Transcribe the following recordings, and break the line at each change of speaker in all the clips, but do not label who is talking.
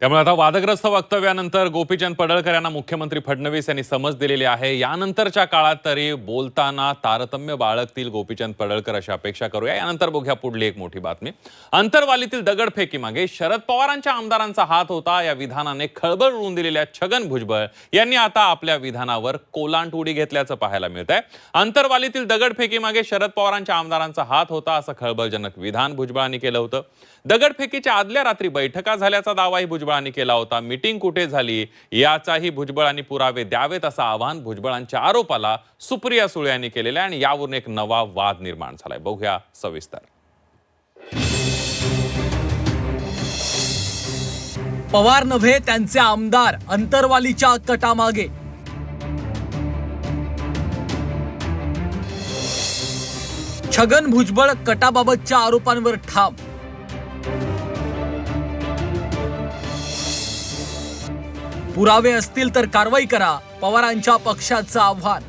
त्यामुळे आता वादग्रस्त वक्तव्यानंतर गोपीचंद पडळकर यांना मुख्यमंत्री फडणवीस यांनी समज दिलेली आहे. यानंतरच्या काळात तरी बोलताना तारतम्य बाळगतील गोपीचंद पडळकर अशी अपेक्षा करूया. यानंतर बघूया पुढली एक मोठी बातमी. अंतरवालीतील दगडफेकीमागे शरद पवारांच्या आमदारांचा हात होता. या विधानाने खळबळ उडून दिलेल्या छगन भुजबळ यांनी आता आपल्या विधानावर कोलांट उडी घेतल्याचं पाहायला मिळत आहे अंतरवालीतील दगडफेकीमागे शरद पवारांच्या आमदारांचा हात होता असं खळबळजनक विधान भुजबळांनी केलं होतं. दगडफेकीच्या आदल्या रात्री बैठका झाल्याचा दावाही भुजबळ भुजबळांनी केला होता. मीटिंग कुठे झाली? याचाही भुजबळांनी पुरावे द्यावेत असं आवाहन भुजबळांच्या आरोपाला सुप्रिया सुळे यांनी केलेलं आहे आणि यावरून एक नवा वाद निर्माण झालाय. बघूया सविस्तर.
पवार नव्हे त्यांचे आमदार अंतरवालीच्या कटामागे. छगन भुजबळ कटाबाबतच्या आरोपांवर ठाम. पुरावे असतील तर कारवाई करा पवारांच्या पक्षाचं आव्हान.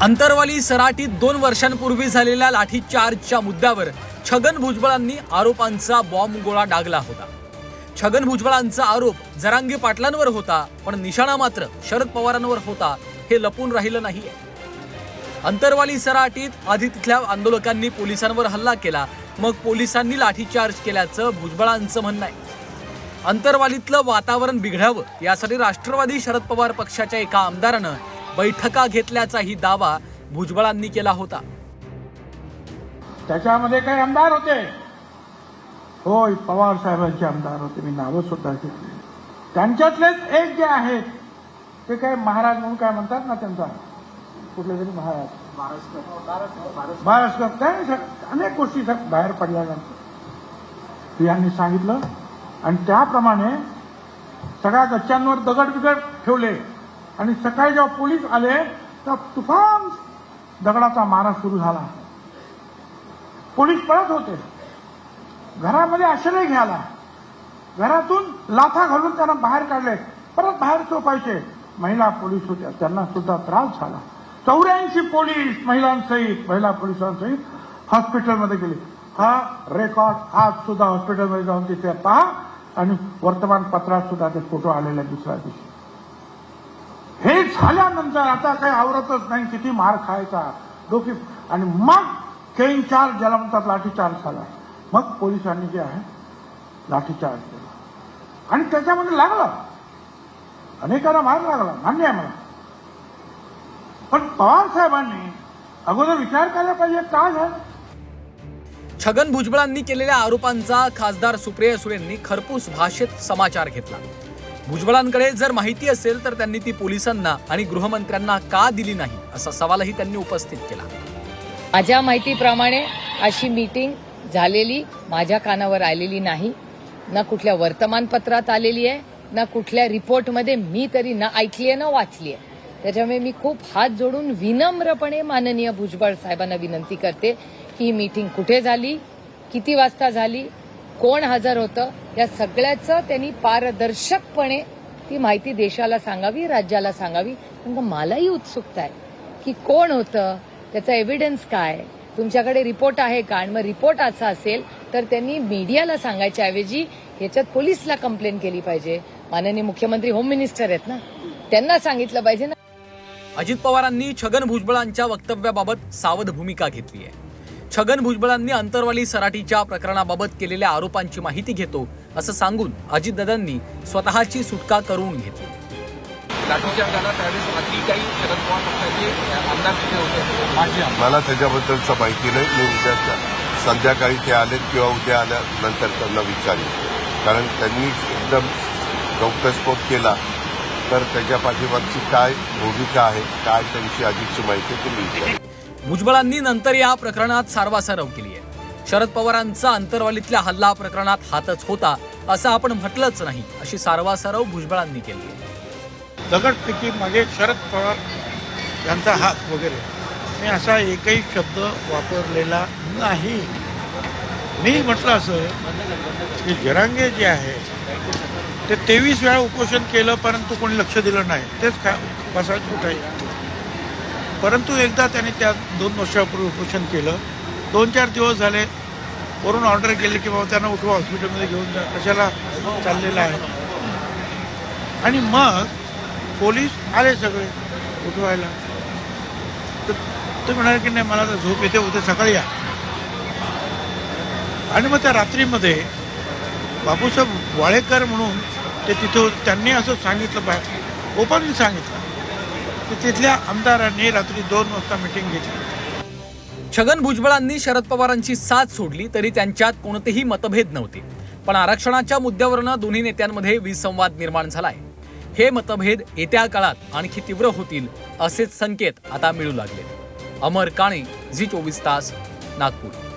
अंतरवाली सराटीत दोन वर्षांपूर्वी झालेल्या लाठीचार्जच्या मुद्द्यावर छगन भुजबळांनी आरोपांचा बॉम्ब गोळा डागला होता. छगन भुजबळांचा आरोप जरांगे पाटलांवर होता पण निशाणा मात्र शरद पवारांवर होता हे लपून राहिलं नाहीये. अंतरवाली सराटीत आधी तिथल्या आंदोलकांनी पोलिसांवर हल्ला केला. मग पोलिसांनी लाठीचार्ज केल्याचं भुजबळांचं म्हणणं आहे. अंतरवालीतलं वातावरण बिघडावं यासाठी राष्ट्रवादी शरद पवार पक्षाच्या एका आमदारानं बैठका घेतल्याचाही दावा भुजबळांनी केला होता.
त्याच्यामध्ये काही आमदार होते. होय पवार साहेबांचे आमदार होते. मी नावं सुद्धा घेतली त्यांच्यातलेच एक जे आहेत ते काय महाराज म्हणून काय म्हणतात ना त्यांचा? कुठले तरी महाराज महाराष्ट्र काय अनेक गोष्टी बाहेर पडल्यानंतर यांनी सांगितलं. आणि त्याप्रमाणे सगळ्या गच्च्यांवर दगड बिगड ठेवले. आणि सकाळी जेव्हा पोलीस आले तर तुफान दगडाचा मारा सुरू झाला. पोलीस पळत होते. घरामध्ये आश्रय घ्यायला. घरातून लाथा घालून त्यांना बाहेर काढले. परत बाहेर चोपायचे. महिला पोलीस होत्या. त्यांना सुद्धा त्रास झाला. चौऱ्याऐंशी पोलीस महिलांसहित महिला पोलिसांसहित हॉस्पिटलमध्ये गेले. हा रेकॉर्ड आज सुद्धा हॉस्पिटलमध्ये जाऊन तिथे पहा आणि वर्तमानपत्रात सुद्धा ते फोटो आलेले दुसऱ्या दिवशी. हे झाल्यानंतर आता काही आवरतच नाही किती मार खायचा डोकी आणि मग केन चार ज्याला म्हणतात लाठीचार्ज झाला. मग पोलिसांनी जे आहे लाठीचार्ज केला. आणि त्याच्यामध्ये लागला. अनेकांना मार लागला मान्य आहे मला. पण पवार साहेबांनी अगोदर विचार करायला पाहिजे काय झालं?
छगन भुजबळांनी केलेल्या आरोपांचा खासदार सुप्रिया सुळेंनी खरपूस भाषेत समाचार घेतला. भुजबळांकडे जर माहिती असेल तर त्यांनी ती पोलिसांना आणि गृहमंत्र्यांना का दिली नाही असा सवालही त्यांनी उपस्थित केला.
माझ्या माहितीप्रमाणे अशी मीटिंग झालेली माझ्या कानावर आलेली नाही. ना कुठल्या वर्तमानपत्रात आलेली आहे ना कुठल्या रिपोर्टमध्ये मी तरी ना ऐकली आहे ना वाचली आहे. त्याच्यामुळे मी खूप हात जोडून विनम्रपणे माननीय भुजबळ साहेबांना विनंती करते की ही मीटिंग कुठे झाली किती वाजता झाली कोण हजर होतं या सगळ्याचं त्यांनी पारदर्शकपणे ती माहिती देशाला सांगावी राज्याला सांगावी. कारण मलाही उत्सुकता आहे की कोण होतं त्याचा एव्हिडन्स काय तुमच्याकडे रिपोर्ट आहे का? आणि मग रिपोर्ट असा असेल तर त्यांनी मीडियाला सांगायच्या ऐवजी याच्यात पोलीसला कंप्लेंट केली पाहिजे. माननीय मुख्यमंत्री होम मिनिस्टर आहेत ना त्यांना सांगितलं पाहिजे ना.
अजित पवारांनी छगन भुजबळांच्या वक्तव्याबाबत सावध भूमिका घेतली आहे. छगन भुजबळांनी अंतरवाली सराटीच्या प्रकरणाबाबत केलेल्या आरोपांची माहिती घेतो असं सांगून अजितदादांनी स्वतःची सुटका करून घेतली.
काही शरद पवार पक्षाचे आमदार होते.
मला त्याच्याबद्दलचं माहिती नाही मी उद्या संध्याकाळी ते आलेत किंवा उद्या आल्यानंतर त्यांना विचारेन. कारण त्यांनी एकदम गौप्यस्फोट केला. तर त्याच्या पाठीमागची काय भूमिका आहे काय त्यांची अधिकची माहिती आहे ती मी विचारेन
भुजबळांनी नंतर या प्रकरणात सारवासारव केली आहे. शरद पवारांचा अंतरवालीतल्या हल्ला प्रकरणात हातच होता असं आपण म्हटलंच नाही अशी सारवासारव भुजबळांनी केली आहे.
दगडफेकी मागे शरद पवार यांचा हात वगैरे. मी असा एकही शब्द वापरलेला नाही. मी म्हटलं असं की जरांगे जे आहे ते तेवीस वेळा उपोषण केलं परंतु कोणी लक्ष दिलं नाही. तेच काय बसायच कुठे परंतु एकदा त्याने त्या दोन वर्षापूर्वी उपोषण केलं. दोन चार दिवस झाले वरून ऑर्डर केली की बाबा त्यांना उठवा हॉस्पिटलमध्ये घेऊन जा. कशाला चाललेलं आहे? आणि मग पोलीस आले सगळे उठवायला. तर ते म्हणाले की नाही मला तर झोप येते उद्या सकाळी या. आणि मग त्या रात्रीमध्ये बापूसाहेब वाळेकर म्हणून ते तिथं त्यांनी असं सांगितलं बाहेर ओपनली सांगितलं. की तिथल्या आमदारांनी रात्री दोन वाजता मिटिंग घेतली.
छगन भुजबळांनी शरद पवारांची साथ सोडली तरी त्यांच्यात कोणतेही मतभेद नव्हते. पण आरक्षणाच्या मुद्द्यावरनं दोन्ही नेत्यांमध्ये विसंवाद निर्माण झालाय. हे मतभेद येत्या काळात आणखी तीव्र होतील असेच संकेत आता मिळू लागले अमर काणे झी चोवीस तास नागपूर.